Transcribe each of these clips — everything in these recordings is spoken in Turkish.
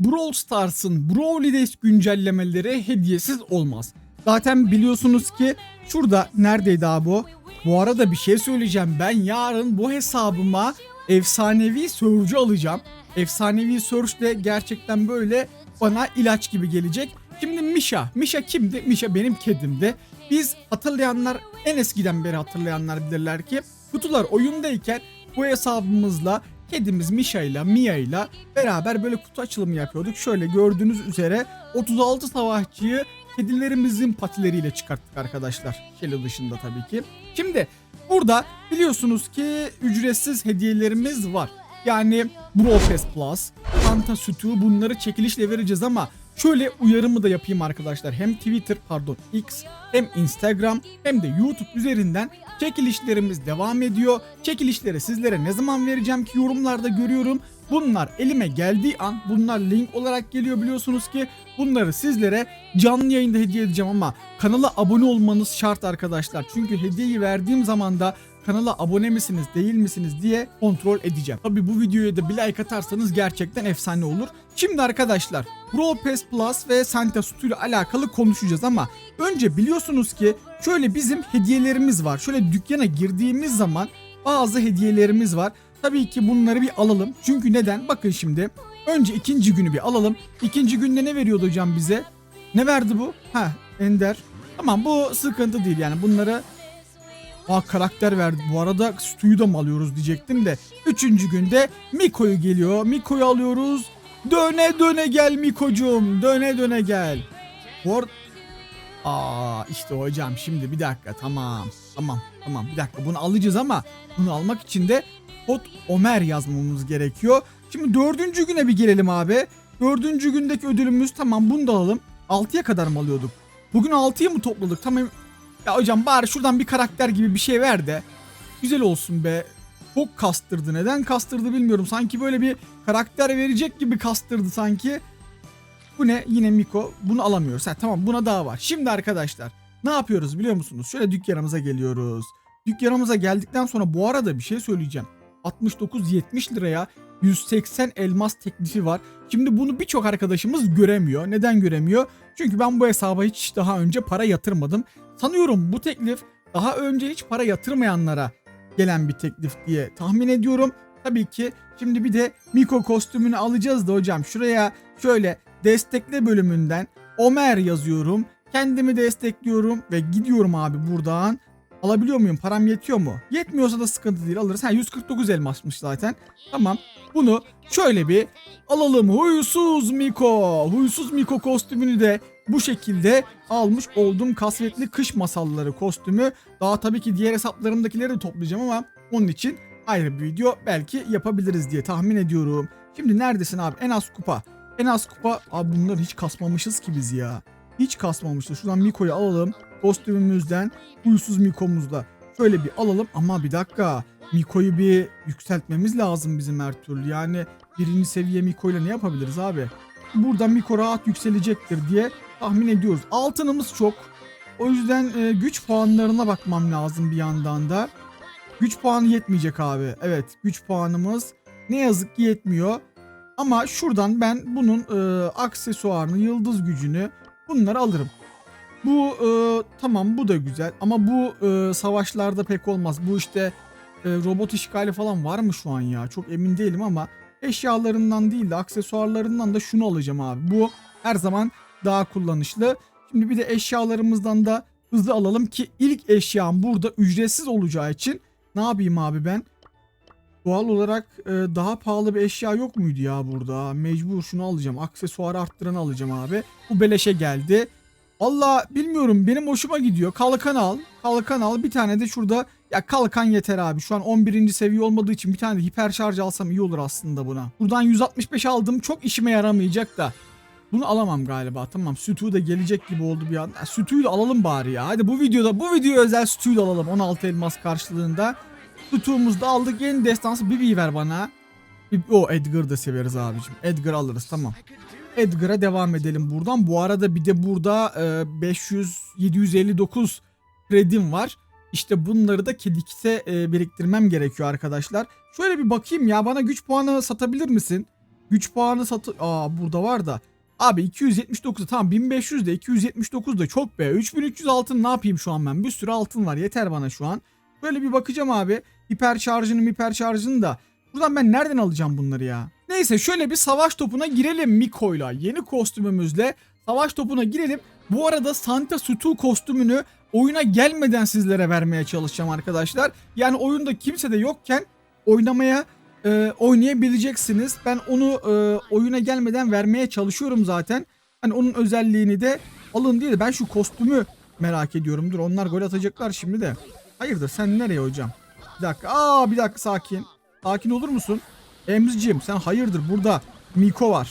Brawl Stars'ın Brawl Days güncellemeleri hediyesiz olmaz. Zaten biliyorsunuz ki şurada neredeydi abi o? Bu arada bir şey söyleyeceğim. Ben yarın bu hesabıma efsanevi Surge'ü alacağım. Efsanevi Surge de gerçekten böyle bana ilaç gibi gelecek. Şimdi Misha. Misha kimdi? Misha benim kedimdi. Biz hatırlayanlar en eskiden beri hatırlayanlar bilirler ki kutular oyundayken bu hesabımızla kedimiz Misha ile Mia ile beraber böyle kutu açılımı yapıyorduk. Şöyle gördüğünüz üzere 36 savaşçıyı kedilerimizin patileriyle çıkarttık arkadaşlar. Şeli dışında tabii ki. Şimdi burada biliyorsunuz ki ücretsiz hediyelerimiz var. Yani Brawl Plus, Fanta sütü bunları çekilişle vereceğiz ama şöyle uyarımı da yapayım arkadaşlar. Hem Twitter pardon X hem Instagram hem de YouTube üzerinden çekilişlerimiz devam ediyor. Çekilişleri sizlere ne zaman vereceğim ki yorumlarda görüyorum. Bunlar elime geldiği an bunlar link olarak geliyor biliyorsunuz ki bunları sizlere canlı yayında hediye edeceğim ama kanala abone olmanız şart arkadaşlar. Çünkü hediyeyi verdiğim zaman da kanala abone misiniz değil misiniz diye kontrol edeceğim. Tabi bu videoya da bir like atarsanız gerçekten efsane olur. Şimdi arkadaşlar Pro Pass Plus ve Santa Sütü ile alakalı konuşacağız ama önce biliyorsunuz ki şöyle bizim hediyelerimiz var. Şöyle dükkana girdiğimiz zaman bazı hediyelerimiz var. Tabii ki bunları bir alalım. Çünkü neden? Bakın şimdi. Önce ikinci günü bir alalım. İkinci günde ne veriyordu hocam bize? Ne verdi bu? Ha Ender. Tamam bu sıkıntı değil yani bunları Aa karakter verdi. Bu arada Stu'yu da mı alıyoruz diyecektim de. Üçüncü günde Miko'yu geliyor. Miko'yu alıyoruz. Döne döne gel Miko'cum. Döne döne gel. Ar- Aa işte hocam şimdi bir dakika tamam. Tamam tamam bir dakika bunu alacağız ama bunu almak için de kod Omer yazmamız gerekiyor. Şimdi dördüncü güne bir gelelim abi. Dördüncü gündeki ödülümüz tamam bunu da alalım. 6'ya kadar mı alıyorduk? Bugün 6'yı mı topladık? Tamam. Ya hocam bari şuradan bir karakter gibi bir şey ver de. Güzel olsun be. Çok kastırdı. Neden kastırdı bilmiyorum. Sanki böyle bir karakter verecek gibi kastırdı sanki. Bu ne? Yine Miko. Bunu alamıyoruz. Ha, tamam buna daha var. Şimdi arkadaşlar ne yapıyoruz biliyor musunuz? Şöyle dükkanımıza geliyoruz. Dükkanımıza geldikten sonra bu arada bir şey söyleyeceğim. 69-70 liraya 180 elmas teklifi var. Şimdi bunu birçok arkadaşımız göremiyor. Neden göremiyor? Çünkü ben bu hesaba hiç daha önce para yatırmadım. Sanıyorum bu teklif daha önce hiç para yatırmayanlara gelen bir teklif diye tahmin ediyorum. Tabii ki şimdi bir de Miko kostümünü alacağız da hocam şuraya şöyle destekle bölümünden Omer yazıyorum. Kendimi destekliyorum ve gidiyorum abi buradan. Alabiliyor muyum? Param yetiyor mu? Yetmiyorsa da sıkıntı değil alırız. Ha 149 elmasmış zaten. Tamam. Bunu şöyle bir alalım. Huysuz Miko. Huysuz Miko kostümünü de bu şekilde almış oldum. Kasvetli kış masalları kostümü. Daha tabii ki diğer hesaplarımdakileri de toplayacağım ama onun için ayrı bir video belki yapabiliriz diye tahmin ediyorum. Şimdi neredesin abi? En az kupa. En az kupa. Abi bunları hiç kasmamışız ki biz ya. Hiç kasmamışız. Şuradan Miko'yu alalım. Kostümümüzden huysuz Miko'muzla. Şöyle bir alalım ama bir dakika. Miko'yu bir yükseltmemiz lazım bizim her türlü. Yani birinci seviye Miko'yla ne yapabiliriz abi? Burada Miko rahat yükselecektir diye tahmin ediyoruz. Altınımız çok. O yüzden e, güç puanlarına bakmam lazım bir yandan da. Güç puanı yetmeyecek abi. Evet güç puanımız ne yazık ki yetmiyor. Ama şuradan ben bunun e, aksesuarını, yıldız gücünü bunları alırım. Bu e, tamam bu da güzel ama bu e, savaşlarda pek olmaz. Bu işte e, robot işgali falan var mı şu an ya? Çok emin değilim ama eşyalarından değil de aksesuarlarından da şunu alacağım abi. Bu her zaman daha kullanışlı. Şimdi bir de eşyalarımızdan da hızlı alalım ki ilk eşyam burada ücretsiz olacağı için ne yapayım abi ben? Doğal olarak e, daha pahalı bir eşya yok muydu ya burada? Mecbur şunu alacağım. Aksesuarı arttıranı alacağım abi. Bu beleşe geldi. Valla bilmiyorum benim hoşuma gidiyor. Kalkan al. Kalkan al. Bir tane de şurada ya kalkan yeter abi. Şu an 11. seviye olmadığı için bir tane de hiper şarj alsam iyi olur aslında buna. Buradan 165 aldım. Çok işime yaramayacak da. Bunu alamam galiba. Tamam sütü de gelecek gibi oldu bir an. Sütüyü de alalım bari ya. Hadi bu videoda bu videoya özel sütüyü de alalım. 16 elmas karşılığında. Sütüğümüzü de aldık. Yeni destansı Bibi'yi ver bana. Bibi- O Edgar'ı da severiz abicim. Edgar alırız tamam. Edgar'a devam edelim buradan. Bu arada bir de burada e, 500 759 kredim var. İşte bunları da Kedikit'e e, biriktirmem gerekiyor arkadaşlar. Şöyle bir bakayım ya bana güç puanı satabilir misin? Güç puanı satı... Aa burada var da. Abi 279 tamam 1500 de 279 da çok be. 3300 altın ne yapayım şu an ben? Bir sürü altın var yeter bana şu an. Böyle bir bakacağım abi. Hiper şarjını hiper şarjını da. Buradan ben nereden alacağım bunları ya? Neyse şöyle bir savaş topuna girelim Miko'yla. Yeni kostümümüzle savaş topuna girelim. Bu arada Santa Sutu kostümünü oyuna gelmeden sizlere vermeye çalışacağım arkadaşlar. Yani oyunda kimse de yokken oynamaya e, oynayabileceksiniz. Ben onu e, oyuna gelmeden vermeye çalışıyorum zaten. Hani onun özelliğini de alın diye de ben şu kostümü merak ediyorum. Dur onlar gol atacaklar şimdi de. Hayırdır sen nereye hocam? Bir dakika. Aa bir dakika sakin. Sakin olur musun? Emzicim sen hayırdır burada Miko var.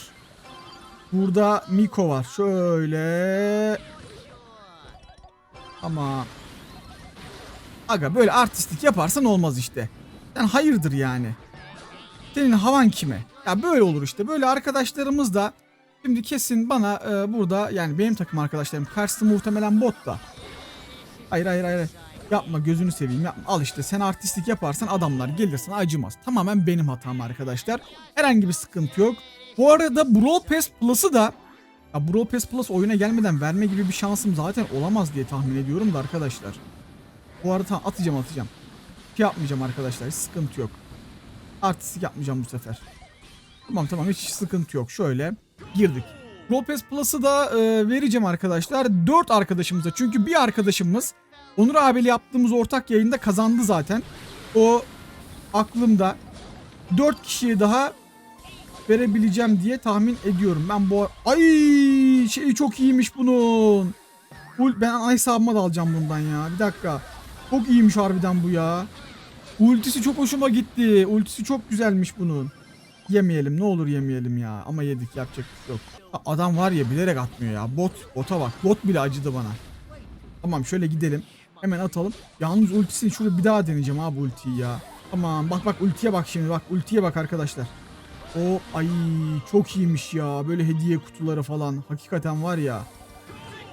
Burada Miko var. Şöyle. Ama Aga böyle artistlik yaparsan olmaz işte. Sen hayırdır yani. Senin havan kime? Ya böyle olur işte. Böyle arkadaşlarımız da şimdi kesin bana e, burada yani benim takım arkadaşlarım karşısı muhtemelen bot da. Hayır hayır hayır. Yapma gözünü seveyim yapma. Al işte sen artistlik yaparsan adamlar gelir sana acımaz. Tamamen benim hatam arkadaşlar. Herhangi bir sıkıntı yok. Bu arada Brawl Pass Plus'ı da ya Brawl Pass Plus oyuna gelmeden verme gibi bir şansım zaten olamaz diye tahmin ediyorum da arkadaşlar. Bu arada atacağım atacağım. Şey yapmayacağım arkadaşlar hiç sıkıntı yok. Artistik yapmayacağım bu sefer. Tamam tamam hiç sıkıntı yok. Şöyle girdik. Lopez Plus'ı da e, vereceğim arkadaşlar. 4 arkadaşımıza. Çünkü bir arkadaşımız Onur abiyle yaptığımız ortak yayında kazandı zaten. O aklımda. 4 kişiye daha verebileceğim diye tahmin ediyorum. Ben bu ay şey çok iyiymiş bunun. Ben ana hesabıma da alacağım bundan ya. Bir dakika. Çok iyiymiş harbiden bu ya. Ultisi çok hoşuma gitti. Ultisi çok güzelmiş bunun. Yemeyelim ne olur yemeyelim ya. Ama yedik yapacak bir şey yok. Adam var ya bilerek atmıyor ya. Bot, bota bak. Bot bile acıdı bana. Tamam şöyle gidelim. Hemen atalım. Yalnız ultisini şurada bir daha deneyeceğim abi ultiyi ya. Tamam bak bak ultiye bak şimdi bak ultiye bak arkadaşlar. O ay çok iyiymiş ya. Böyle hediye kutuları falan. Hakikaten var ya.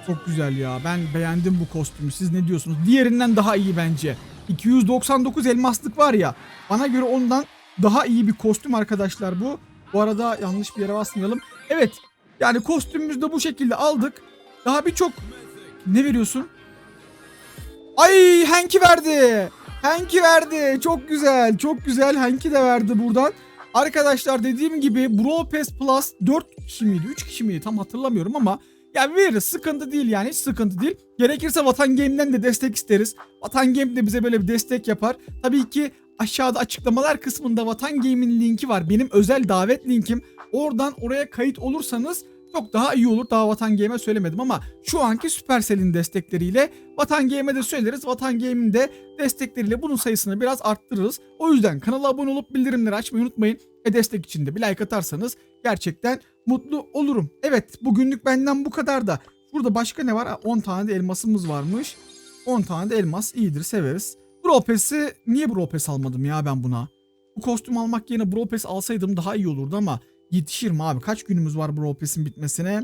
Çok güzel ya. Ben beğendim bu kostümü. Siz ne diyorsunuz? Diğerinden daha iyi bence. 299 elmaslık var ya. Bana göre ondan daha iyi bir kostüm arkadaşlar bu. Bu arada yanlış bir yere basmayalım. Evet. Yani kostümümüzü de bu şekilde aldık. Daha birçok... Ne veriyorsun? Ay Hank'i verdi. Hank'i verdi. Çok güzel. Çok güzel. Hank'i de verdi buradan. Arkadaşlar dediğim gibi Brawl Pass Plus 4 kişi miydi? 3 kişi miydi? Tam hatırlamıyorum ama ya veririz. Sıkıntı değil yani. Hiç sıkıntı değil. Gerekirse Vatan Game'den de destek isteriz. Vatan Game de bize böyle bir destek yapar. Tabii ki aşağıda açıklamalar kısmında Vatan Game'in linki var. Benim özel davet linkim. Oradan oraya kayıt olursanız çok daha iyi olur. Daha Vatan Game'e söylemedim ama şu anki Supercell'in destekleriyle Vatan Game'e de söyleriz. Vatan Game'in de destekleriyle bunun sayısını biraz arttırırız. O yüzden kanala abone olup bildirimleri açmayı unutmayın. Ve destek için de bir like atarsanız gerçekten mutlu olurum. Evet bugünlük benden bu kadar da. Burada başka ne var? Ha, 10 tane de elmasımız varmış. 10 tane de elmas iyidir severiz. Brawl Pass'i niye Brawl Pass almadım ya ben buna? Bu kostüm almak yerine Brawl Pass alsaydım daha iyi olurdu ama yetişir mi abi? Kaç günümüz var Brawl Pass'in bitmesine?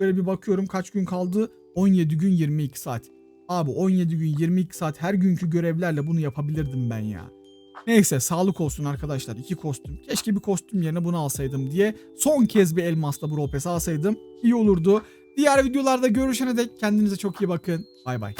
Böyle bir bakıyorum kaç gün kaldı? 17 gün 22 saat. Abi 17 gün 22 saat her günkü görevlerle bunu yapabilirdim ben ya. Neyse sağlık olsun arkadaşlar. iki kostüm. Keşke bir kostüm yerine bunu alsaydım diye son kez bir elmasla Brawl Pass alsaydım iyi olurdu. Diğer videolarda görüşene dek kendinize çok iyi bakın. Bay bay.